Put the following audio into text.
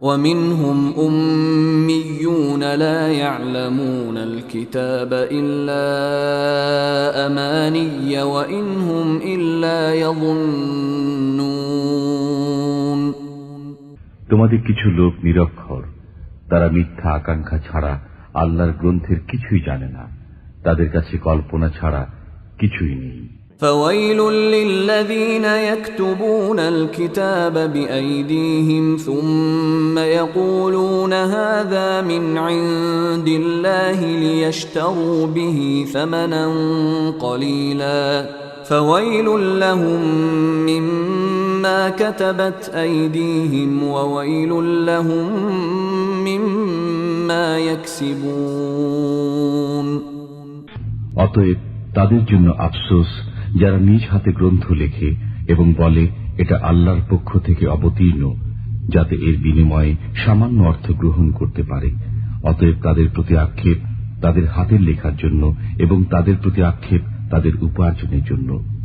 ومنهم أميون لا يعلمون الكتاب إلا أماني وإن هم إلا يظنون তোমাদের কিছু লোক নিরক্ষর তারা মিথ্যা আকাঙ্ক্ষা ছাড়া আল্লাহর গ্রন্থের কিছুই জানে না তাদের কাছে কল্পনা ছাড়া কিছুই নেই فويل للذين يكتبون الكتاب بأيديهم ثم يقولون هذا من عند الله ليشتروا به ثمنا قليلا فويل لهم مما كتبت أيديهم وويل لهم مما يكسبون অতএব তাদের জন্য আফসোস যারা নিজ হাতে গ্রন্থ লেখে এবং বলে, এটা আল্লাহর পক্ষ থেকে অবতীর্ণ, যাতে এর বিনিময়ে সামান্য অর্থ গ্রহণ করতে পারে। অতএব তাদের প্রতি আক্ষেপ তাদের হাতের লেখার জন্য এবং তাদের প্রতি আক্ষেপ তাদের উপার্জনের জন্য।